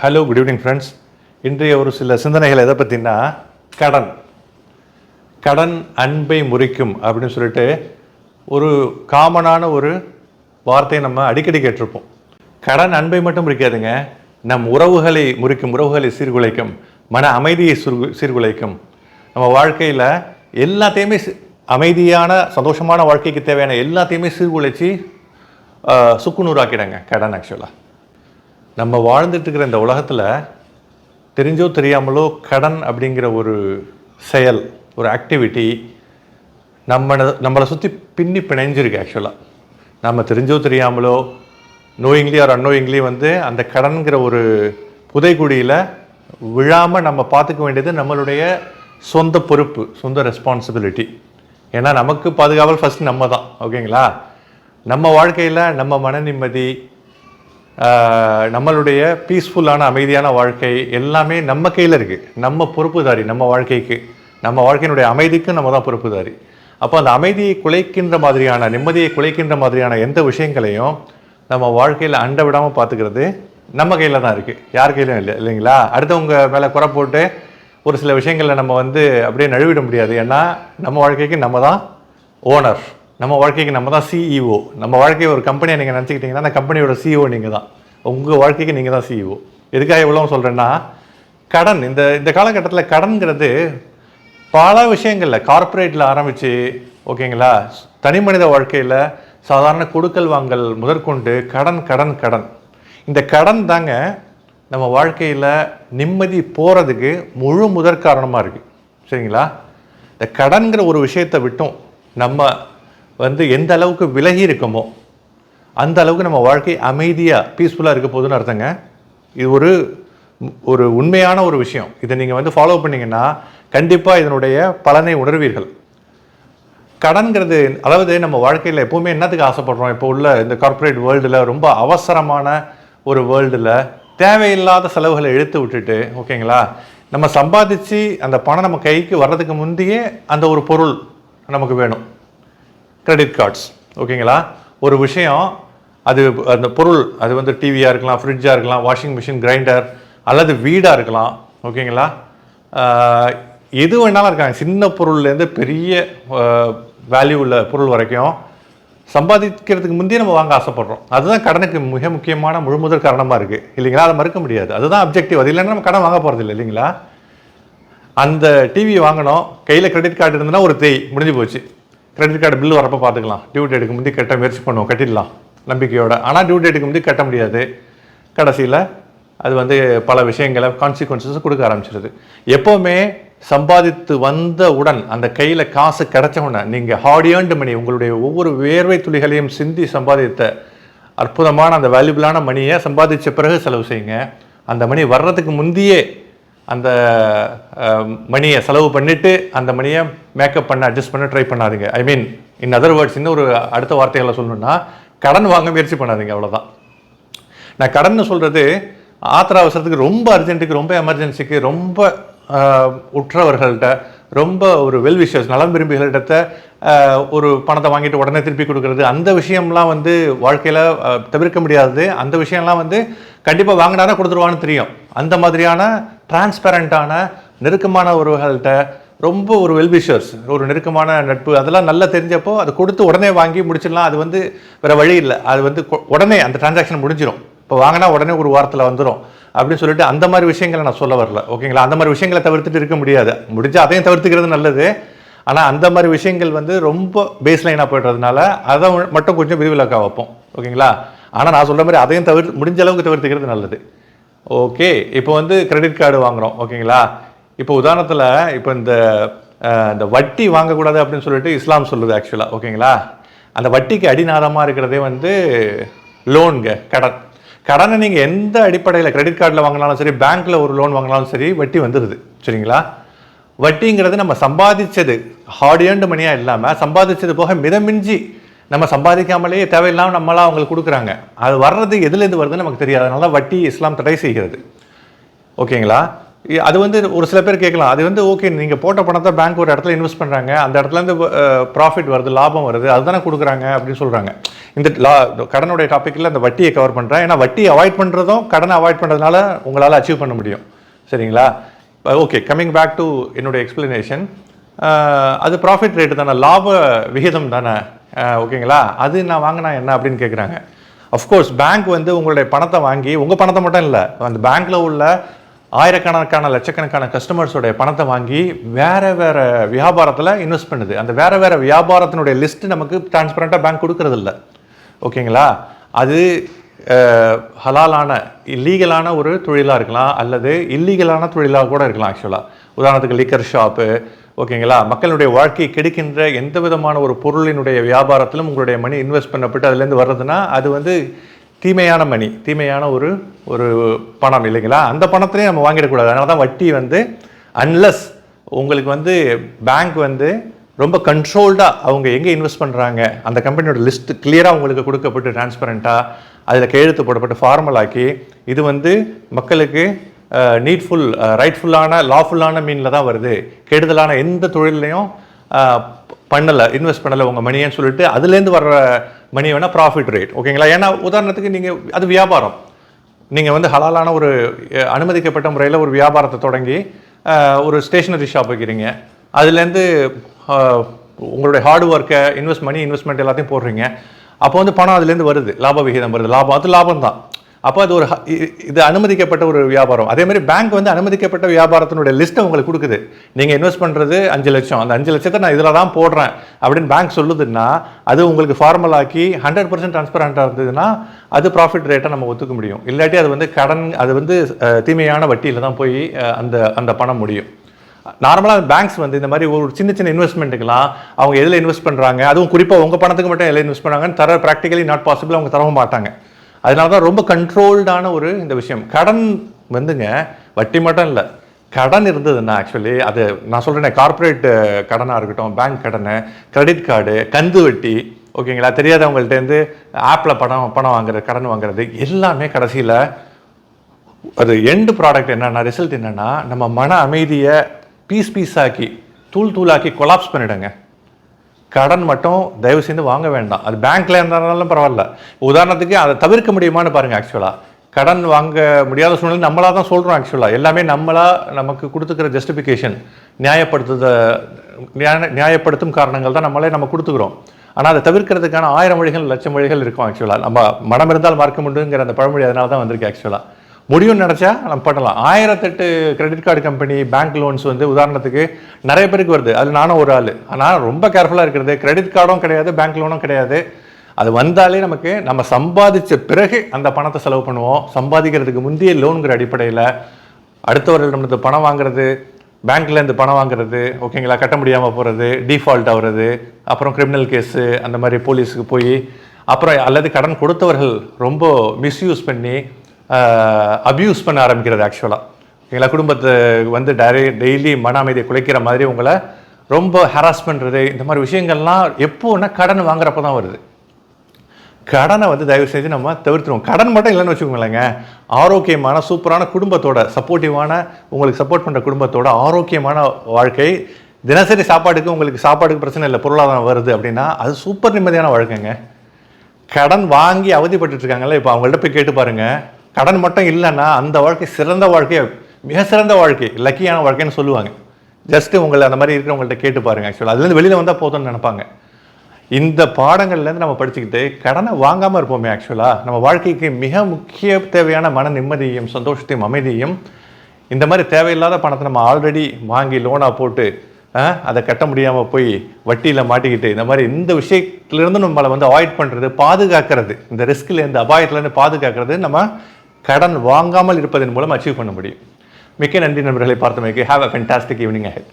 Hello good evening friends இன்றைய ஒரு சில சிந்தனைகள் எதை பற்றினா கடன். கடன் அன்பை முறிக்கும் அப்படின்னு சொல்லிட்டு ஒரு காமனான ஒரு வார்த்தையை நம்ம அடிக்கடி கேட்டிருப்போம். கடன் அன்பை மட்டும் முறிக்காதுங்க. நம் உறவுகளை முறிக்கும் உறவுகளை சீர்குலைக்கும் மன அமைதியை சீர்கு சீர்குலைக்கும். நம்ம வாழ்க்கையில் எல்லாத்தையுமே அமைதியான சந்தோஷமான வாழ்க்கைக்கு தேவையான எல்லாத்தையுமே சீர்குலைச்சி சுக்குநூறாக்கிடுங்க கடன் ஆக்சுவலாக நம்ம வாழ்ந்துட்டுருக்கிற இந்த உலகத்தில் தெரிஞ்சோ தெரியாமலோ கடன் அப்படிங்கிற ஒரு செயல் ஒரு ஆக்டிவிட்டி நம்ம நம்மளை சுற்றி பின்னி பிணைஞ்சிருக்கு ஆக்சுவலாக நம்ம தெரிஞ்சோ தெரியாமலோ நோயிங்லி ஆர் அன்னோயிங்லி வந்து அந்த கடன்கிற ஒரு புதைக்குடியில் விழாமல் நம்ம பார்த்துக்க வேண்டியது நம்மளுடைய சொந்த பொறுப்பு சொந்த ரெஸ்பான்சிபிலிட்டி ஏன்னா நமக்கு பாதுகாவல் ஃபஸ்ட் நம்ம தான் ஓகேங்களா நம்ம வாழ்க்கையில் நம்ம மன நிம்மதி நம்மளுடைய பீஸ்ஃபுல்லான அமைதியான வாழ்க்கை எல்லாமே நம்ம கையில் இருக்குது நம்ம பொறுப்புதாரி நம்ம வாழ்க்கைக்கு. நம்ம வாழ்க்கையினுடைய அமைதிக்கு நம்ம தான் பொறுப்புதாரி. அப்போ அந்த அமைதியை குலைக்கின்ற மாதிரியான நிம்மதியை குலைக்கின்ற மாதிரியான எந்த விஷயங்களையும் நம்ம வாழ்க்கையில் அண்ட விடாமல் பார்த்துக்கிறது நம்ம கையில் தான் இருக்குது யார் கையிலும் இல்லை இல்லைங்களா? அடுத்தவங்க மேலே குறை போட்டு ஒரு சில விஷயங்களில் நம்ம வந்து அப்படியே நழுவிட முடியாது. ஏன்னா நம்ம வாழ்க்கைக்கு நம்ம தான் ஓனர் நம்ம வாழ்க்கைக்கு நம்ம தான் சிஇஓ நம்ம வாழ்க்கையை ஒரு கம்பெனியை நீங்கள் நினச்சிக்கிட்டீங்கன்னா அந்த கம்பெனியோட சிஇஓ நீங்கள் தான் உங்கள் வாழ்க்கைக்கு நீங்கள் தான் சிஇஓ எதுக்காக இவ்வளோ சொல்கிறேன்னா கடன். இந்த இந்த காலகட்டத்தில் கடன்கிறது பல விஷயங்களில் கார்ப்பரேட்டில் ஆரம்பித்து ஓகேங்களா? தனி மனித வாழ்க்கையில் சாதாரண கொடுக்கல் வாங்கல் முதற்கொண்டு கடன் கடன் கடன். இந்த கடன் தாங்க நம்ம வாழ்க்கையில் நிம்மதி போகிறதுக்கு முழு முதற் காரணமாக இருக்குது சரிங்களா? இந்த கடன்கிற ஒரு விஷயத்தை விட்டும் நம்ம வந்து எந்த அளவுக்கு விலகி இருக்கமோ அந்த அளவுக்கு நம்ம வாழ்க்கை அமைதியாக பீஸ்ஃபுல்லாக இருக்க போகுதுன்னு அர்த்தங்க. இது ஒரு ஒரு உண்மையான ஒரு விஷயம். இதை நீங்கள் வந்து ஃபாலோ பண்ணீங்கன்னா கண்டிப்பாக இதனுடைய பலனை உணர்வீர்கள். கடன்கிறது அதாவது நம்ம வாழ்க்கையில் எப்போவுமே என்னத்துக்கு ஆசைப்படுறோம்? இப்போ உள்ள இந்த கார்ப்பரேட் வேர்ல்டில் ரொம்ப அவசரமான ஒரு வேர்ல்டில் தேவையில்லாத செலவுகளை இழுத்து விட்டுட்டு ஓகேங்களா? நம்ம சம்பாதிச்சு அந்த பணம் நம்ம கைக்கு வர்றதுக்கு முந்தையே அந்த ஒரு பொருள் நமக்கு வேணும். கிரெடிட் கார்ட்ஸ் ஓகேங்களா ஒரு விஷயம் அது அந்த பொருள் அது வந்து டிவியாக இருக்கலாம் ஃப்ரிட்ஜாக இருக்கலாம் வாஷிங் மிஷின் கிரைண்டர் அல்லது வீடாக இருக்கலாம். ஓகேங்களா எது வேணாலும் இருக்காங்க சின்ன பொருள்லேருந்து பெரிய வேல்யூ உள்ள பொருள் வரைக்கும் சம்பாதிக்கிறதுக்கு முந்தைய நம்ம வாங்க ஆசைப்படுறோம். அதுதான் கடனுக்கு மிக முக்கியமான முழுமுதல் காரணமாக இருக்குது இல்லைங்களா? அதை மறுக்க முடியாது. அதுதான் அப்ஜெக்டிவ் அது இல்லைன்னா நம்ம கடன் வாங்க போகிறது இல்லை இல்லைங்களா? அந்த டிவி வாங்கினோம் கையில் கிரெடிட் கார்டு இருந்ததுன்னா ஒரு தேய் முடிஞ்சு போச்சு. கிரெடிட் கார்டு பில் வரப்போ பார்த்துக்கலாம். டியூ டேட்டுக்கு முந்தி கட்ட முயற்சி பண்ணுவோம். கட்டிடலாம். நம்பிக்கையோட. ஆனால் டியூ டேட்டுக்கு முந்தி கட்ட முடியாது. கடைசியில் அது வந்து பல விஷயங்களை கான்சிக்வன்சஸ் கொடுக்க ஆரம்பிச்சிருது. எப்போவுமே சம்பாதித்து வந்த உடன் அந்த கையில் காசு கிடைச்ச உடனே நீங்கள் ஹார்ட் ஏர்ன்டு மணி உங்களுடைய ஒவ்வொரு வேர்வை துளிகளையும் சிந்தி சம்பாதித்த அற்புதமான அந்த வேல்யூபிளான மணியை சம்பாதித்த பிறகு செலவு செய்யுங்க. அந்த மணி வர்றதுக்கு முந்தையே அந்த மணியை செலவு பண்ணிவிட்டு அந்த மணியை மேக்கப் பண்ண அட்ஜஸ்ட் பண்ண ட்ரை பண்ணாதீங்க. ஐ மீன் இன் அதர் வேர்ட்ஸ் இன்னும் ஒரு அடுத்த வார்த்தைகளை சொல்லணும்னா கடன் வாங்க முயற்சி பண்ணாதீங்க அவ்வளோதான் நான் கடன் சொல்கிறது ஆத்திர அவசரத்துக்கு ரொம்ப அர்ஜென்ட்டுக்கு ரொம்ப எமர்ஜென்சிக்கு ரொம்ப உற்றவர்கள்ட்ட ரொம்ப ஒரு வெல் விஷஸ் நலம் விரும்பிகளிடத்த ஒரு பணத்தை வாங்கிட்டு உடனே திருப்பி கொடுக்கறது அந்த விஷயம்லாம் வந்து வாழ்க்கையில் தவிர்க்க முடியாது. அந்த விஷயம்லாம் வந்து கண்டிப்பாக வாங்கினாரா கொடுத்துருவான்னு தெரியும். அந்த மாதிரியான டிரான்ஸ்பரண்ட்டான நெருக்கமான உறவுகள்கிட்ட ரொம்ப ஒரு வெல்விஷர்ஸ் ஒரு நெருக்கமான நட்பு. அதெல்லாம் நல்லா தெரிஞ்சப்போ அது கொடுத்து உடனே வாங்கி முடிச்சிடலாம். அது வந்து வேறு வழி இல்லை. அது வந்து உடனே அந்த டிரான்சாக்ஷன் முடிஞ்சிடும் இப்போ வாங்கினா உடனே ஒரு வாரத்தில் வந்துடும் அப்படின்னு சொல்லிட்டு அந்த மாதிரி விஷயங்களை நான் சொல்ல வரல. ஓகேங்களா? அந்த மாதிரி விஷயங்களை தவிர்த்துட்டு இருக்க முடியாது. முடிஞ்சால் அதையும் தவிர்த்துக்கிறது நல்லது. ஆனால் அந்த மாதிரி விஷயங்கள் வந்து ரொம்ப பேஸ் லைனாக போய்டுறதுனால அதை மட்டும் கொஞ்சம் விரிவிலக்காக வைப்போம். ஓகேங்களா? ஆனால் நான் சொல்கிற மாதிரி அதையும் தவிர்த்து முடிஞ்ச அளவுக்கு தவிர்த்துக்கிறது நல்லது. ஓகே இப்போ வந்து கிரெடிட் கார்டு வாங்குறோம் ஓகேங்களா இப்போ உதாரணத்தில் இப்போ இந்த இந்த வட்டி வாங்கக்கூடாது அப்படின்னு சொல்லிட்டு இஸ்லாம் சொல்லுது ஆக்சுவலாக ஓகேங்களா அந்த வட்டிக்கு அடிநாதமாக இருக்கிறதே வந்து லோனுங்க கடன். கடனை நீங்கள் எந்த அடிப்படையில் கிரெடிட் கார்டில் வாங்கினாலும் சரி பேங்க்கில் ஒரு லோன் வாங்கினாலும் சரி வட்டி வந்துடுது சரிங்களா? வட்டிங்கிறது நம்ம சம்பாதிச்சது ஹார்ட் ஏர்ன்டு மணியாக இல்லாமல் சம்பாதிச்சது போக மிதமிஞ்சி நம்ம சம்பாதிக்காமலே தேவையில்லாமல் நம்மளாம் அவங்களுக்கு கொடுக்குறாங்க. அது வர்றது எதுலேருந்து வருதுன்னு நமக்கு தெரியாது. அதனால தான் வட்டி இஸ்லாம் தடை செய்கிறது. ஓகேங்களா? அது வந்து ஒரு சில பேர் கேட்கலாம். அது வந்து ஓகே நீங்கள் போட்ட பணத்தை பேங்க் ஒரு இடத்துல இன்வெஸ்ட் பண்ணுறாங்க அந்த இடத்துல இருந்து ப்ராஃபிட் வருது லாபம் வருது. அதுதானே கொடுக்குறாங்க அப்படின்னு சொல்கிறாங்க இந்த லா கடனுடைய டாப்பிக்கில் அந்த வட்டியை கவர் பண்ணுறேன் ஏன்னா வட்டியை அவாய்ட் பண்ணுறதும் கடனை அவாய்ட் பண்ணுறதுனால உங்களால் அச்சீவ் பண்ண முடியும். சரிங்களா? ஓகே கம்மிங் பேக் டு என்னுடைய எக்ஸ்பிளனேஷன் அது ப்ராஃபிட் ரேட்டு தானே. லாப விகிதம் தானே. ஓகேங்களா? அது நான் வாங்கினா என்ன அப்படின்னு கேட்குறாங்க அஃப்கோர்ஸ் பேங்க் வந்து உங்களுடைய பணத்தை வாங்கி உங்கள் பணத்தை மட்டும் இல்லை அந்த பேங்க்கில் உள்ள ஆயிரக்கணக்கான லட்சக்கணக்கான கஸ்டமர்ஸோடைய பணத்தை வாங்கி வேறு வேறு வியாபாரத்தில் இன்வெஸ்ட் பண்ணுது. அந்த வேறு வேறு வியாபாரத்தினுடைய லிஸ்ட் நமக்கு டிரான்ஸ்பரண்ட்டாக பேங்க் கொடுக்கறது ஓகேங்களா? அது ஹலாலான இல்லீகலான ஒரு தொழிலாக இருக்கலாம் அல்லது இல்லீகலான தொழிலாக கூட இருக்கலாம் ஆக்சுவலாக உதாரணத்துக்கு லிக்கர் ஷாப்பு ஓகேங்களா? மக்களுடைய வாழ்க்கையை கெடுக்கின்ற எந்த விதமான ஒரு பொருளினுடைய வியாபாரத்திலும் உங்களுடைய மணி இன்வெஸ்ட் பண்ணப்பட்டு அதுலேருந்து வர்றதுன்னா அது வந்து தீமையான மணி தீமையான ஒரு ஒரு பணம் இல்லைங்களா? அந்த பணத்திலையும் நம்ம வாங்கிடக்கூடாது. அதனால தான் வட்டி வந்து அன்லஸ் உங்களுக்கு வந்து பேங்க் வந்து ரொம்ப கண்ட்ரோல்டாக அவங்க எங்கே இன்வெஸ்ட் பண்ணுறாங்க அந்த கம்பெனியோட லிஸ்ட் கிளியராக உங்களுக்கு கொடுக்கப்பட்டு டிரான்ஸ்பரண்ட்டாக அதில் கையெழுத்து போடப்பட்டு ஃபார்மல் ஆக்கி இது வந்து மக்களுக்கு நீட்ஃபுல் ரைட்ஃபுல்லான லாஃபுல்லான மீனில் தான் வருது. கெடுதலான எந்த தொழிலையும் பண்ணலை இன்வெஸ்ட் பண்ணலை உங்கள் மணியன்னு சொல்லிட்டு அதுலேருந்து வர்ற மணி வேணால் ப்ராஃபிட் ரேட் ஓகேங்களா ஏன்னா உதாரணத்துக்கு நீங்கள் அது வியாபாரம். நீங்கள் வந்து ஹலாலான ஒரு அனுமதிக்கப்பட்ட முறையில் ஒரு வியாபாரத்தை தொடங்கி ஒரு ஸ்டேஷனரி ஷாப் வைக்கிறீங்க. அதுலேருந்து உங்களுடைய ஹார்ட் ஒர்க்கை இன்வெஸ்ட் மணி இன்வெஸ்ட்மெண்ட் எல்லாத்தையும் போடுறீங்க. அப்போ வந்து பணம் அதுலேருந்து வருது. லாப விகிதம் வருது. லாபம் அது லாபம் தான் அப்போ அது ஒரு ஹ- இ- இது அனுமதிக்கப்பட்ட ஒரு வியாபாரம். அதே மாதிரி பேங்க் வந்து அனுமதிக்கப்பட்ட வியாபாரத்தினுடைய லிஸ்ட்டை உங்களுக்கு கொடுக்குது. நீங்கள் இன்வெஸ்ட் பண்ணுறது அஞ்சு லட்சம். அந்த அஞ்சு லட்சத்தை நான் இதில் தான் போடுறேன் அப்படின்னு பேங்க் சொல்லுதுன்னா அது உங்களுக்கு ஃபார்மல் ஆக்கி ஹண்ட்ரட் பர்சன்ட் ட்ரான்ஸ்பரண்ட்டாக இருந்ததுன்னா அது ப்ராஃபிட் ரேட்டை நம்ம ஒத்துக்க முடியும். இல்லாட்டி அது வந்து கடன் அது வந்து தீமையான வட்டியில் தான் போய் அந்த அந்த பணம் முடியும். நார்மலாக பேங்க்ஸ் வந்து இந்த மாதிரி ஒரு சின்ன சின்ன இன்வெஸ்ட்மெண்ட்டுக்கெல்லாம் அவங்க எதில் இன்வெஸ்ட் பண்ணுறாங்க அதுவும் குறிப்பாக உங்கள் பணத்துக்கு மட்டும் எதில் இன்வெஸ்ட் பண்ணுறாங்கன்னு தர ப்ராக்டிகலி நாட் பாசிபிள் அவங்க தரவும் மாட்டாங்க. அதனால தான் ரொம்ப கண்ட்ரோல்டான ஒரு இந்த விஷயம். கடன் வந்துங்க வட்டி மட்டும் இல்லை. கடன் இருந்ததுன்னா ஆக்சுவலி அது நான் சொல்கிறேன் கார்ப்பரேட் கடனாக இருக்கட்டும் பேங்க் கடன் கிரெடிட் கார்டு கந்து வட்டி ஓகேங்களா? தெரியாதவங்கள்ட்டேருந்து ஆப்பில் பணம் பணம் வாங்குறது கடன் வாங்குறது எல்லாமே கடைசியில் அது எண்டு ப்ராடக்ட் என்னென்னா ரிசல்ட் என்னென்னா நம்ம மன அமைதியை பீஸ் பீஸாக்கி தூள் தூளாக்கி கொலாப்ஸ் பண்ணிடுங்க. கடன் மட்டும் தயவு செய்து வாங்க வேண்டாம். அது பேங்க்ல இருந்தாலும் பரவாயில்ல. உதாரணத்துக்கு அதை தவிர்க்க முடியுமான்னு பாருங்கள் ஆக்சுவலாக கடன் வாங்க முடியாத சூழ்நிலை நம்மளாக தான் சொல்கிறோம் ஆக்சுவலாக எல்லாமே நம்மளாக நமக்கு கொடுத்துக்கிற ஜஸ்டிஃபிகேஷன் நியாயப்படுத்துத நியாய- நியாயப்படுத்தும் காரணங்கள் தான் நம்மளே நம்ம கொடுத்துக்கிறோம். ஆனால் அதை தவிர்க்கிறதுக்கான ஆயிரம் வழிகள் லட்சம் வழிகள் இருக்கும் ஆக்சுவலாக நம்ம மனம் இருந்தால் மறக்க முடியுங்கிற அந்த பழமொழி அதனால தான் வந்திருக்கு ஆக்சுவலாக முடியும்னு நினச்சா நம்ம பண்ணலாம். ஆயிரத்தெட்டு credit card company bank loans வந்து உதாரணத்துக்கு நிறைய பேருக்கு வருது. அது நானும் ஒரு ஆள். ஆனால் ரொம்ப கேர்ஃபுல்லாக இருக்கிறது. கிரெடிட் கார்டும் கிடையாது பேங்க் லோனும் கிடையாது. அது வந்தாலே நமக்கு நம்ம சம்பாதிச்ச பிறகு அந்த பணத்தை செலவு பண்ணுவோம். சம்பாதிக்கிறதுக்கு முந்தைய லோனுங்கிற அடிப்படையில் அடுத்தவர்களிடமிருந்து பணம் வாங்குறது பேங்க்லேருந்து பணம் வாங்குறது ஓகேங்களா கட்ட முடியாமல் போகிறது டிஃபால்ட் ஆகிறது அப்புறம் கிரிமினல் கேஸு அந்த மாதிரி போலீஸுக்கு போய் அப்புறம் அல்லது கடன் கொடுத்தவர்கள் ரொம்ப மிஸ்யூஸ் பண்ணி அப்யூஸ் பண்ண ஆரம்பிக்கிறது ஆக்சுவலாக எங்களை குடும்பத்தை வந்து டைரி டெய்லி மன அமைதியை குலைக்கிற மாதிரி உங்களை ரொம்ப ஹராஸ் பண்ணுறது இந்த மாதிரி விஷயங்கள்லாம் எப்போன்னா கடன் வாங்குறப்ப தான் வருது. கடனை வந்து தயவு செஞ்சு நம்ம தவிர்த்துருவோம். கடன் மட்டும் இல்லைன்னு வச்சுக்கோங்களேங்க. ஆரோக்கியமான சூப்பரான குடும்பத்தோட சப்போர்ட்டிவான உங்களுக்கு சப்போர்ட் பண்ணுற குடும்பத்தோட ஆரோக்கியமான வாழ்க்கை தினசரி சாப்பாட்டுக்கு உங்களுக்கு சாப்பாட்டுக்கு பிரச்சனை இல்லை பொருளாதாரம் வருது அப்படின்னா அது சூப்பர் நிம்மதியான வாழ்க்கைங்க. கடன் வாங்கி அவதிப்பட்டுருக்காங்கல்ல இப்போ அவங்கள்ட்ட போய் கேட்டு பாருங்கள் கடன் மட்டும் இல்லைன்னா அந்த வாழ்க்கை சிறந்த வாழ்க்கையை மிக சிறந்த வாழ்க்கை லக்கியான வாழ்க்கைன்னு சொல்லுவாங்க. ஜஸ்ட் உங்களை அந்த மாதிரி இருக்கிறவங்கள்ட்ட கேட்டு பாருங்கள் ஆக்சுவலாக அதுலேருந்து வெளியில் வந்தால் போதும்னு நினைப்பாங்க. இந்த பாடங்கள்லேருந்து நம்ம படிச்சுக்கிட்டு கடனை வாங்காமல் இருப்போமே ஆக்சுவலாக நம்ம வாழ்க்கைக்கு மிக முக்கிய தேவையான மன நிம்மதியையும் சந்தோஷத்தையும் அமைதியும் இந்த மாதிரி தேவையில்லாத பணத்தை நம்ம ஆல்ரெடி வாங்கி லோனாக போட்டு அதை கட்ட முடியாமல் போய் வட்டியில் மாட்டிக்கிட்டு இந்த மாதிரி இந்த விஷயத்துலேருந்து நம்மளை வந்து அவாய்ட் பண்ணுறது பாதுகாக்கிறது. இந்த ரிஸ்க்லேருந்து அபாயத்துலேருந்து பாதுகாக்கிறது நம்ம கடன் வாங்காமல் இருப்பதன் மூலம் அச்சீவ் பண்ண முடியும். மிக்க நன்றி நண்பர்களை பார்த்தமைக்கு have a fantastic evening ahead.